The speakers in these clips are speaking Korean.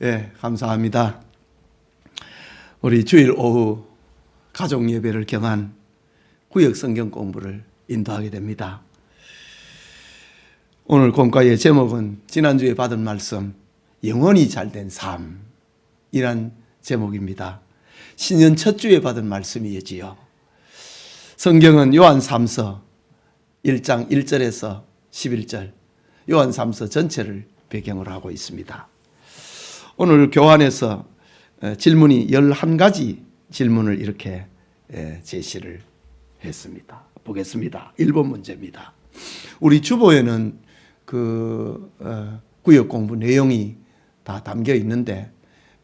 예, 감사합니다. 우리 주일 오후 가족 예배를 겸한 구역 성경 공부를 인도하게 됩니다. 오늘 공과의 제목은 지난주에 받은 말씀 영원히 잘된 삶이란 제목입니다. 신년 첫 주에 받은 말씀이지요. 성경은 요한 3서 1장 1절에서 11절 요한 3서 전체를 배경으로 하고 있습니다. 오늘 교환에서 질문이 11가지 질문을 이렇게 제시를 했습니다. 보겠습니다. 1번 문제입니다. 우리 주보에는 그 어, 구역 공부 내용이 다 담겨 있는데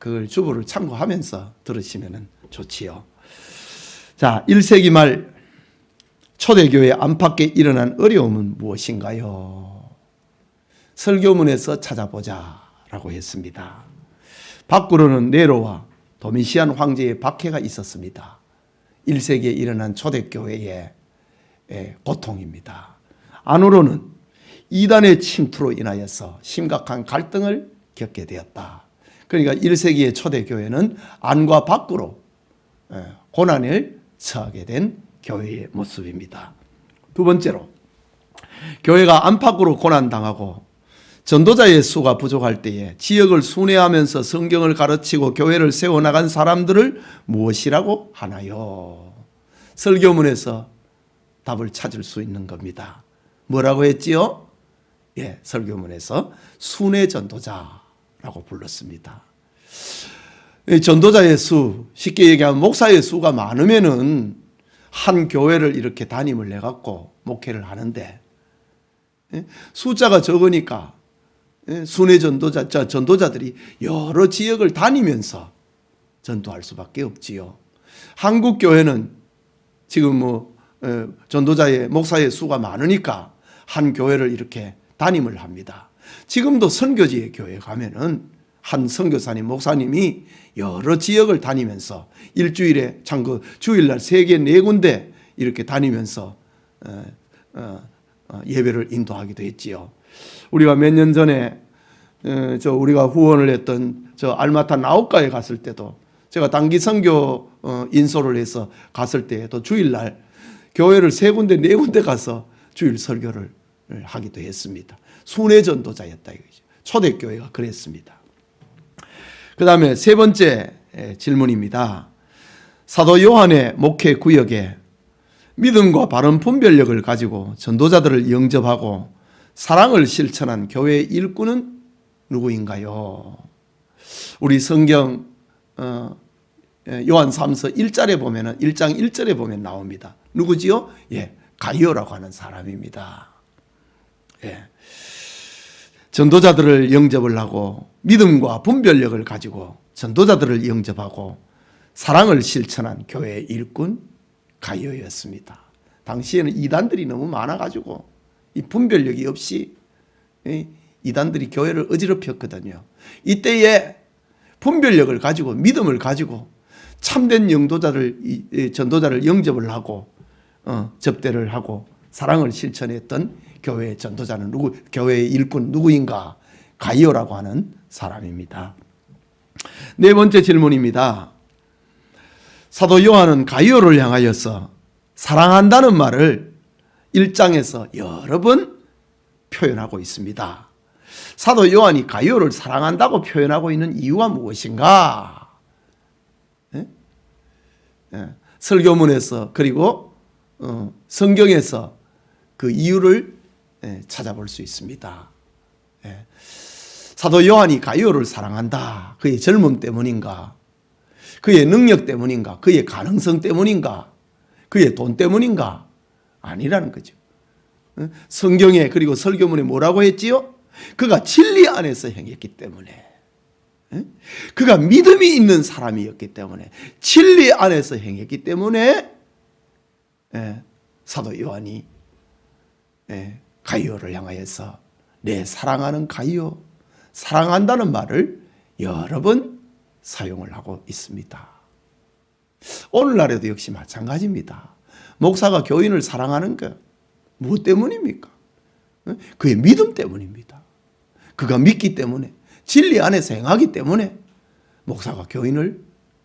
그걸 주보를 참고하면서 들으시면 좋지요. 자, 1세기 말 초대교회 안팎에 일어난 어려움은 무엇인가요? 설교문에서 찾아보자 라고 했습니다. 밖으로는 네로와 도미시안 황제의 박해가 있었습니다. 1세기에 일어난 초대교회의 고통입니다. 안으로는 이단의 침투로 인하여서 심각한 갈등을 겪게 되었다. 그러니까 1세기의 초대교회는 안과 밖으로 고난을 처하게 된 교회의 모습입니다. 두 번째로 교회가 안팎으로 고난당하고 전도자의 수가 부족할 때에 지역을 순회하면서 성경을 가르치고 교회를 세워나간 사람들을 무엇이라고 하나요? 설교문에서 답을 찾을 수 있는 겁니다. 뭐라고 했지요? 예, 설교문에서 순회 전도자라고 불렀습니다. 전도자의 수, 쉽게 얘기하면 목사의 수가 많으면은 한 교회를 이렇게 담임을 해갖고 목회를 하는데 숫자가 적으니까 순회 전도자, 전도자들이 여러 지역을 다니면서 전도할 수밖에 없지요. 한국 교회는 지금 뭐 전도자의 목사의 수가 많으니까 한 교회를 이렇게 담임을 합니다. 지금도 선교지의 교회 가면은 한 선교사님 목사님이 여러 지역을 다니면서 일주일에 참 그 주일날 세 개 네 군데 이렇게 다니면서 어, 어, 어, 예배를 인도하기도 했지요. 우리가 몇 년 전에 저 우리가 후원을 했던 저 알마타 나우카에 갔을 때도 제가 단기 선교 인솔을 해서 갔을 때도 주일날 교회를 세 군데 네 군데 가서 주일 설교를 하기도 했습니다. 순회 전도자였다 이거죠. 초대교회가 그랬습니다. 그 다음에 세 번째 질문입니다. 사도 요한의 목회 구역에 믿음과 바른 분별력을 가지고 전도자들을 영접하고 사랑을 실천한 교회의 일꾼은 누구인가요? 우리 성경 어, 요한 3서 1절에 보면은 1장 1절에 보면 나옵니다. 누구지요? 예, 가이오라고 하는 사람입니다. 예. 전도자들을 영접을 하고 믿음과 분별력을 가지고 전도자들을 영접하고 사랑을 실천한 교회의 일꾼 가이오였습니다. 당시에는 이단들이 너무 많아가지고 이 분별력이 없이 이단들이 교회를 어지럽혔거든요. 이때에 분별력을 가지고 믿음을 가지고 참된 영도자를 전도자를 영접을 하고 어, 접대를 하고 사랑을 실천했던 교회의 전도자는 누구 교회의 일꾼 누구인가 가이오라고 하는 사람입니다. 네 번째 질문입니다. 사도 요한은 가이오를 향하여서 사랑한다는 말을 1장에서 여러 번 표현하고 있습니다. 사도 요한이 가이오를 사랑한다고 표현하고 있는 이유가 무엇인가? 예? 예. 설교문에서 그리고 어, 성경에서 그 이유를 예, 찾아볼 수 있습니다. 예. 사도 요한이 가이오를 사랑한다. 그의 젊음 때문인가? 그의 능력 때문인가? 그의 가능성 때문인가? 그의 돈 때문인가? 아니라는 거죠. 어? 성경에 그리고 설교문에 뭐라고 했지요? 그가 진리 안에서 행했기 때문에 어? 그가 믿음이 있는 사람이었기 때문에 진리 안에서 행했기 때문에 예, 사도 요한이 예, 가이오를 향하여서 내 사랑하는 가이오 사랑한다는 말을 여러 번 사용을 하고 있습니다. 오늘날에도 역시 마찬가지입니다. 목사가 교인을 사랑하는 것 무엇 때문입니까? 그의 믿음 때문입니다. 그가 믿기 때문에 진리 안에서 행하기 때문에 목사가 교인을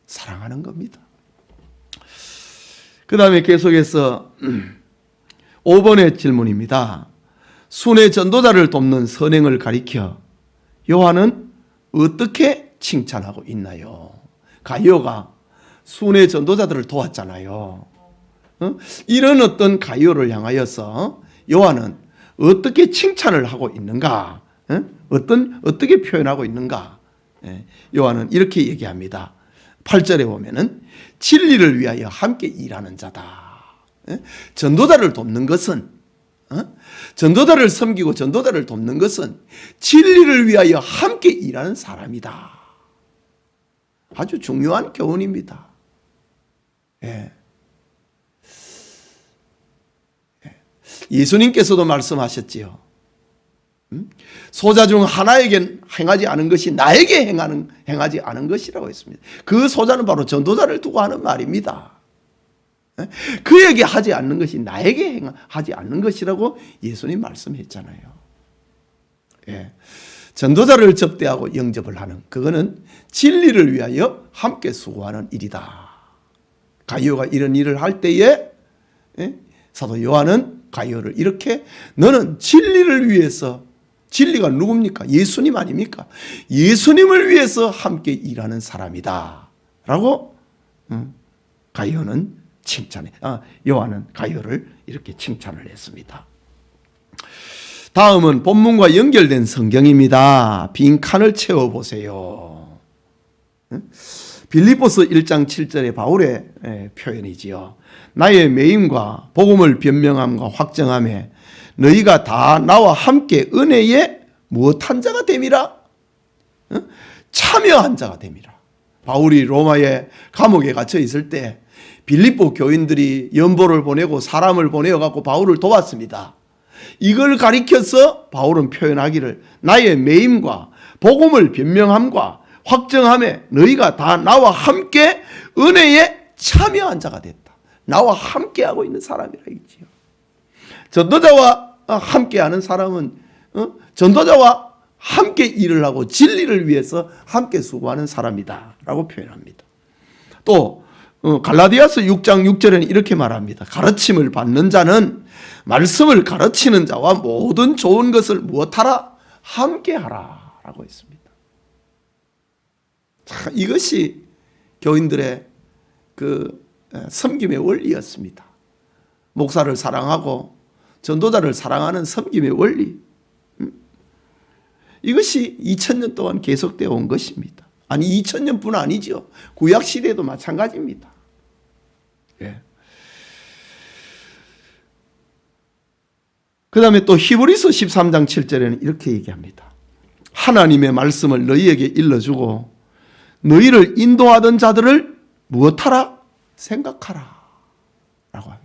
사랑하는 겁니다. 그 다음에 계속해서 5번의 질문입니다. 순회 전도자를 돕는 선행을 가리켜 요한은 어떻게 칭찬하고 있나요? 가이오가 순회 전도자들을 도왔잖아요. 어? 이런 어떤 가이오를 향하여서 요한은 어떻게 칭찬을 하고 있는가? 어? 어떤 어떻게 표현하고 있는가? 예, 요한은 이렇게 얘기합니다. 8절에 보면은 진리를 위하여 함께 일하는 자다. 예? 전도자를 돕는 것은 어? 전도자를 섬기고 전도자를 돕는 것은 진리를 위하여 함께 일하는 사람이다. 아주 중요한 교훈입니다. 예. 예. 예수님께서도 말씀하셨지요. 음? 소자 중 하나에게 행하지 않은 것이 나에게 행하는 행하지 않은 것이라고 했습니다. 그 소자는 바로 전도자를 두고 하는 말입니다. 예? 그에게 하지 않는 것이 나에게 하지 않는 것이라고 예수님 말씀했잖아요. 예. 전도자를 접대하고 영접을 하는 그거는 진리를 위하여 함께 수고하는 일이다. 가이오가 이런 일을 할 때에 예? 사도 요한은 가이오를 이렇게 너는 진리를 위해서 진리가 누굽니까? 예수님 아닙니까? 예수님을 위해서 함께 일하는 사람이다. 라고 음, 가이오는 칭찬해. 아, 요한은 가이오를 이렇게 칭찬을 했습니다. 다음은 본문과 연결된 성경입니다. 빈 칸을 채워 보세요. 빌리포스 1장 7절의 바울의 예, 표현이지요. 나의 매임과 복음을 변명함과 확정함에 너희가 다 나와 함께 은혜에 무엇한 자가 됨이라? 참여한 자가 됨이라. 바울이 로마의 감옥에 갇혀 있을 때 빌립보 교인들이 연보를 보내고 사람을 보내어 갖고 바울을 도왔습니다. 이걸 가리켜서 바울은 표현하기를 나의 매임과 복음을 변명함과 확정함에 너희가 다 나와 함께 은혜에 참여한 자가 됐다. 나와 함께 하고 있는 사람이라 했지요. 전도자와 함께하는 사람은 어? 전도자와 함께 일을 하고 진리를 위해서 함께 수고하는 사람이다 라고 표현합니다. 또 어, 갈라디아서 6장 6절에는 이렇게 말합니다. 가르침을 받는 자는 말씀을 가르치는 자와 모든 좋은 것을 무엇하라? 함께하라 라고 했습니다. 자, 이것이 교인들의 그 섬김의 원리였습니다. 목사를 사랑하고 전도자를 사랑하는 섬김의 원리. 음? 이것이 2000년 동안 계속되어 온 것입니다. 아니 2000년뿐 아니죠. 구약 시대도 마찬가지입니다. 예. 그 다음에 또 히브리서 13장 7절에는 이렇게 얘기합니다. 하나님의 말씀을 너희에게 일러주고 너희를 인도하던 자들을 무엇하라? 생각하라. 라고 합니다.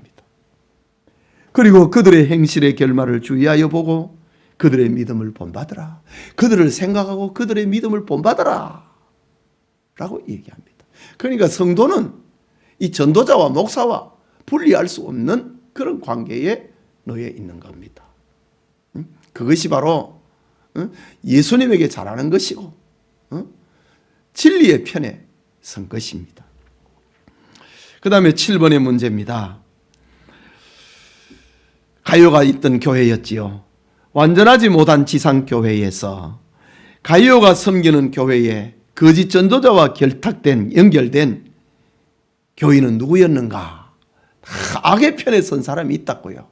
그리고 그들의 행실의 결말을 주의하여 보고 그들의 믿음을 본받으라. 그들을 생각하고 그들의 믿음을 본받으라. 라고 얘기합니다. 그러니까 성도는 이 전도자와 목사와 분리할 수 없는 그런 관계에 놓여 있는 겁니다. 그것이 바로 예수님에게 잘하는 것이고 진리의 편에 선 것입니다. 그 다음에 7번의 문제입니다. 가요가 있던 교회였지요. 완전하지 못한 지상교회에서 가요가 섬기는 교회에 거짓 전도자와 결탁된, 연결된 교인은 누구였는가? 악의 편에 선 사람이 있다고요.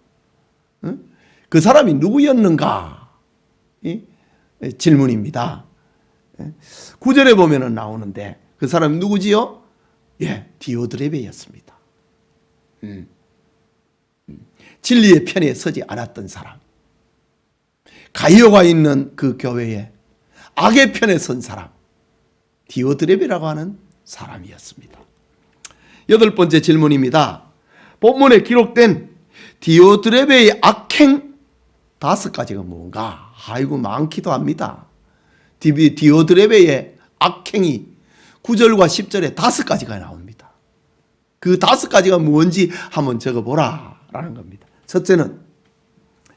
그 사람이 누구였는가? 질문입니다. 구절에 보면 나오는데 그 사람이 누구지요? 예, 디오드레베였습니다. 음. 음. 진리의 편에 서지 않았던 사람. 가이오가 있는 그 교회에 악의 편에 선 사람. 디오드레베라고 하는 사람이었습니다. 여덟 번째 질문입니다. 본문에 기록된 디오드레베의 악행 다섯 가지가 뭔가? 아이고 많기도 합니다. 디오드레베의 악행이 9절과 10절에 다섯 가지가 나옵니다. 그 다섯 가지가 뭔지 한번 적어보라 라는 겁니다. 첫째는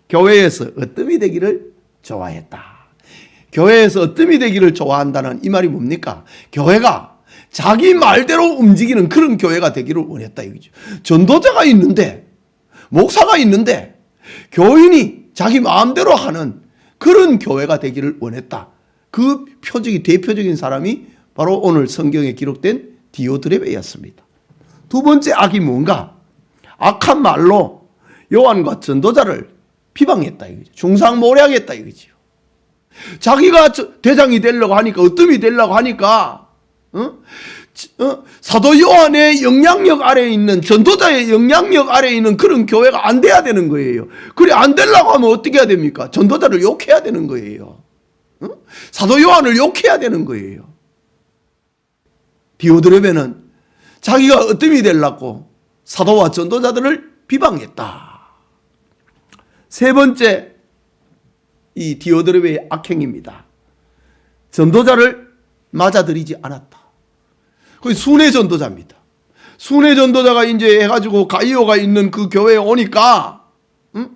교회에서 어뜸이 되기를 좋아했다. 교회에서 어뜸이 되기를 좋아한다는 이 말이 뭡니까? 교회가 자기 말대로 움직이는 그런 교회가 되기를 원했다 이거죠. 전도자가 있는데 목사가 있는데 교인이 자기 마음대로 하는 그런 교회가 되기를 원했다. 그 표적이 대표적인 사람이 바로 오늘 성경에 기록된 디오드레베였습니다. 두 번째 악이 뭔가? 악한 말로 요한과 전도자를 비방했다 이거죠. 중상모략했다 이거죠. 자기가 저- 대장이 되려고 하니까 어뜸이 되려고 하니까 어? 지- 어? 사도 요한의 영향력 아래에 있는 전도자의 영향력 아래에 있는 그런 교회가 안 돼야 되는 거예요. 그래 안 되려고 하면 어떻게 해야 됩니까? 전도자를 욕해야 되는 거예요. 어? 사도 요한을 욕해야 되는 거예요. 디오드레베는 자기가 어뜸이 되려고 사도와 전도자들을 비방했다. 세 번째 이 디오드레베의 악행입니다. 전도자를 맞아들이지 않았다. 거기 순회 전도자입니다. 순회 전도자가 이제 해가지고 가이오가 있는 그 교회에 오니까 응?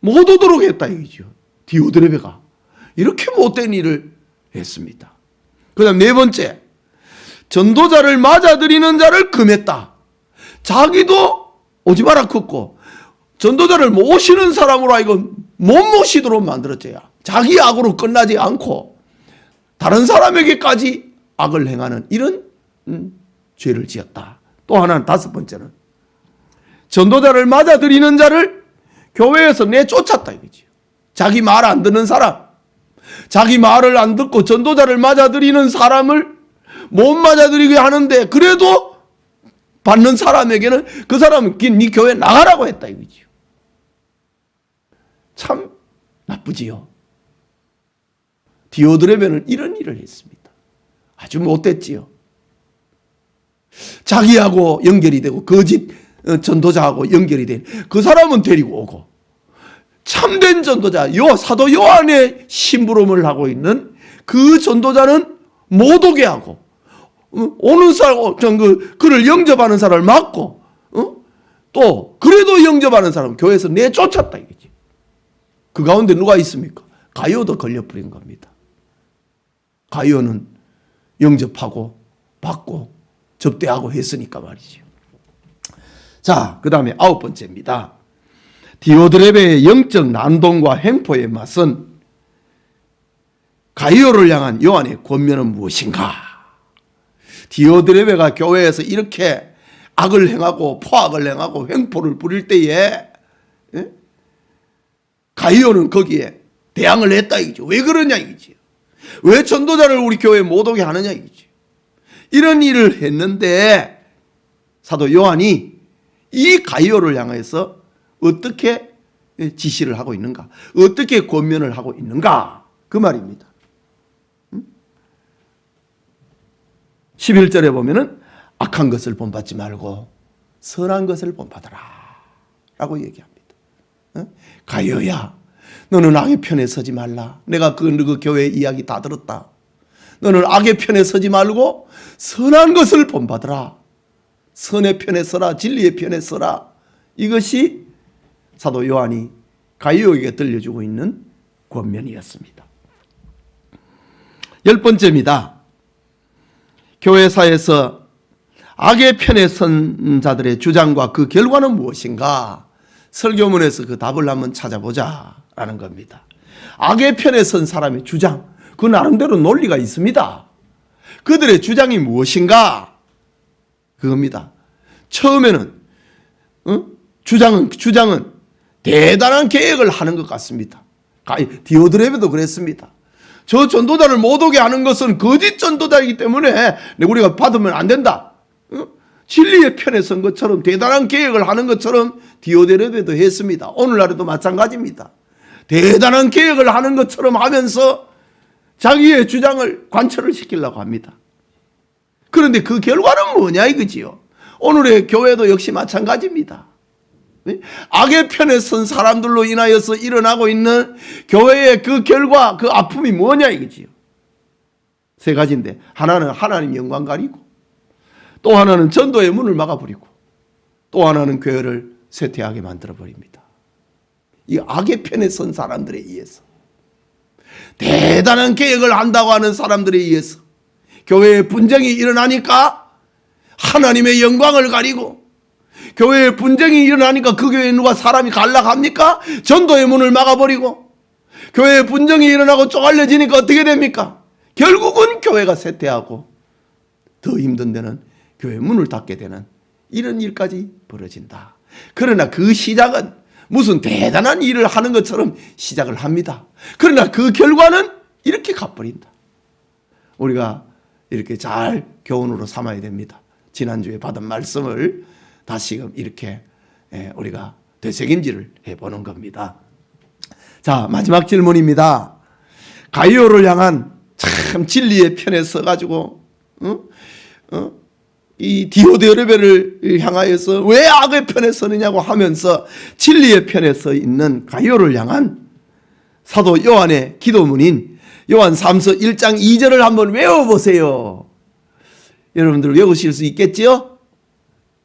못 오도록 했다 이거죠. 디오드레베가 이렇게 못된 일을 했습니다. 그다음 네 번째 전도자를 맞아들이는 자를 금했다. 자기도 오지 마라 컸고 전도자를 모시는 사람으로 하여금 못 모시도록 만들었어요. 자기 악으로 끝나지 않고 다른 사람에게까지 악을 행하는 이런 음, 죄를 지었다. 또 하나는 다섯 번째는 전도자를 맞아들이는 자를 교회에서 내쫓았다 이거지. 자기 말 안 듣는 사람, 자기 말을 안 듣고 전도자를 맞아들이는 사람을 못 맞아들이게 하는데 그래도 받는 사람에게는 그 사람은 네 교회 나가라고 했다 이거지요. 참 나쁘지요. 디오드레베는 이런 일을 했습니다. 아주 못됐지요. 자기하고 연결이 되고 거짓 어, 전도자하고 연결이 된 그 사람은 데리고 오고 참된 전도자 요 사도 요한의 심부름을 하고 있는 그 전도자는 못 오게 하고 어, 오는 사람 어, 전그 그를 영접하는 사람을 막고 어? 또 그래도 영접하는 사람 교회에서 내쫓았다 이거지. 그 가운데 누가 있습니까? 가요도 걸려버린 겁니다. 가요는 영접하고 받고 접대하고 했으니까 말이죠. 자, 그 다음에 아홉 번째입니다. 디오드레베의 영적 난동과 횡포의 맛은 가이오를 향한 요한의 권면은 무엇인가? 디오드레베가 교회에서 이렇게 악을 행하고 포악을 행하고 횡포를 부릴 때에 예? 가이오는 거기에 대항을 했다 이거죠. 왜 그러냐 이거지. 왜 전도자를 우리 교회에 못 오게 하느냐 이거지. 이런 일을 했는데 사도 요한이 이 가이오를 향해서 어떻게 지시를 하고 있는가? 어떻게 권면을 하고 있는가? 그 말입니다. 11절에 보면은 악한 것을 본받지 말고 선한 것을 본받아라. 라고 얘기합니다. 어? 가요야, 너는 악의 편에 서지 말라. 내가 그, 그 교회 이야기 다 들었다. 너는 악의 편에 서지 말고 선한 것을 본받아라. 선의 편에 서라. 진리의 편에 서라. 이것이 사도 요한이 가이오에게 들려주고 있는 권면이었습니다. 열 번째입니다. 교회사에서 악의 편에 선 자들의 주장과 그 결과는 무엇인가? 설교문에서 그 답을 한번 찾아보자라는 겁니다. 악의 편에 선 사람의 주장, 그 나름대로 논리가 있습니다. 그들의 주장이 무엇인가? 그겁니다. 처음에는 어? 주장은 주장은 대단한 계획을 하는 것 같습니다. 디오드레베도 그랬습니다. 저 전도자를 못 오게 하는 것은 거짓 전도자이기 때문에 우리가 받으면 안 된다. 어? 진리의 편에 선 것처럼 대단한 계획을 하는 것처럼 디오데레베도 했습니다. 오늘날에도 마찬가지입니다. 대단한 계획을 하는 것처럼 하면서 자기의 주장을 관철을 시키려고 합니다. 그런데 그 결과는 뭐냐 이거지요. 오늘의 교회도 역시 마찬가지입니다. 악의 편에 선 사람들로 인하여서 일어나고 있는 교회의 그 결과, 그 아픔이 뭐냐 이거지요. 세 가지인데 하나는 하나님 영광 가리고 또 하나는 전도의 문을 막아버리고 또 하나는 교회를 쇠퇴하게 만들어 버립니다. 이 악의 편에 선 사람들에 의해서 대단한 계획을 한다고 하는 사람들에 의해서 교회에 분쟁이 일어나니까 하나님의 영광을 가리고 교회에 분쟁이 일어나니까 그 교회에 누가 사람이 갈라갑니까? 전도의 문을 막아버리고 교회에 분쟁이 일어나고 쪼갈려지니까 어떻게 됩니까? 결국은 교회가 쇠퇴하고 더 힘든 데는 교회 문을 닫게 되는 이런 일까지 벌어진다. 그러나 그 시작은 무슨 대단한 일을 하는 것처럼 시작을 합니다. 그러나 그 결과는 이렇게 가버린다. 우리가 이렇게 잘 교훈으로 삼아야 됩니다. 지난주에 받은 말씀을 다시금 이렇게 예, 우리가 되새김질을 해보는 겁니다. 자, 마지막 질문입니다. 가이오를 향한 참 진리의 편에 서가지고, 어? 어? 이 디오데르베를 향하여서 왜 악의 편에 서느냐고 하면서 진리의 편에 서 있는 가이오를 향한 사도 요한의 기도문인 요한 3서 1장 2절을 한번 외워보세요. 여러분들 외우실 수 있겠지요?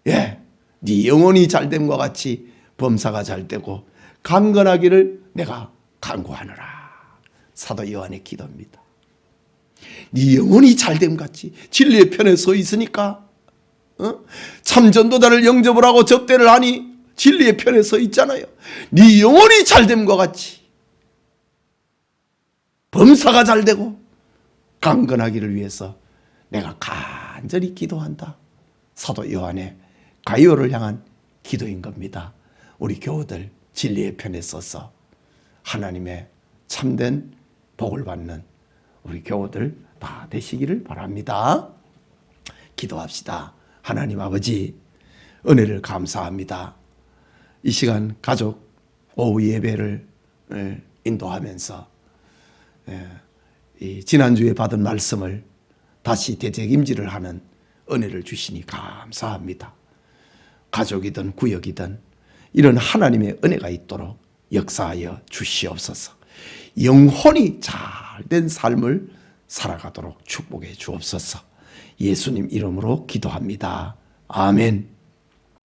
예. 네 영혼이 잘됨과 같이 범사가 잘되고 강건하기를 내가 간구하노라. 사도 요한의 기도입니다. 네 영혼이 잘됨 같이 진리의 편에 서 있으니까 어? 참 전도자를 영접을 하고 접대를 하니 진리의 편에 서 있잖아요. 네 영혼이 잘됨과 같이 범사가 잘되고 강건하기를 위해서 내가 간절히 기도한다. 사도 요한의 가이오를 향한 기도인 겁니다. 우리 교우들 진리의 편에 서서 하나님의 참된 복을 받는 우리 교우들 다 되시기를 바랍니다. 기도합시다. 하나님 아버지 은혜를 감사합니다. 이 시간 가족 오후 예배를 예, 인도하면서 예, 이 지난주에 받은 말씀을 다시 되새김질을 하는 은혜를 주시니 감사합니다. 가족이든 구역이든 이런 하나님의 은혜가 있도록 역사하여 주시옵소서. 영혼이 잘 된 삶을 살아가도록 축복해 주옵소서. 예수님 이름으로 기도합니다. 아멘.